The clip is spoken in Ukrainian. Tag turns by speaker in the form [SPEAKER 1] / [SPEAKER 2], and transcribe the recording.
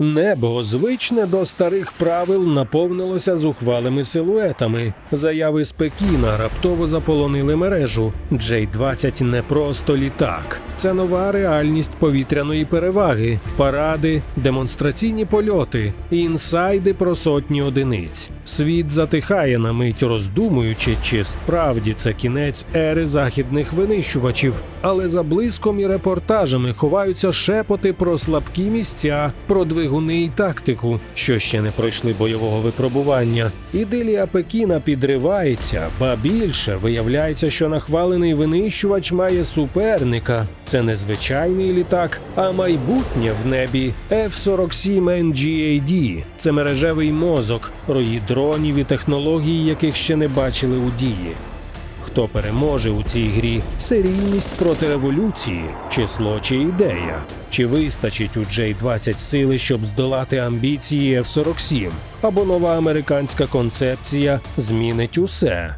[SPEAKER 1] Небо, звичне до старих правил, наповнилося зухвалими силуетами. Заяви з Пекіна раптово заполонили мережу. J-20 не просто літак. Це нова реальність повітряної переваги, паради, демонстраційні польоти, інсайди про сотні одиниць. Світ затихає на мить, роздумуючи, чи справді це кінець ери західних винищувачів. Але за блиском і репортажами ховаються шепоти про слабкі місця, про двигуни і тактику, що ще не пройшли бойового випробування. Ідилія Пекіна підривається, ба більше виявляється, що нахвалений винищувач має суперника. Це не звичайний літак, а майбутнє в небі F-47 NGAD. Це мережевий мозок, рої дронів і технологій, яких ще не бачили у дії. Хто переможе у цій грі? Серійність проти революції, число чи ідея? Чи вистачить у J-20 сили, щоб здолати амбіції F-47? Або нова американська концепція змінить усе?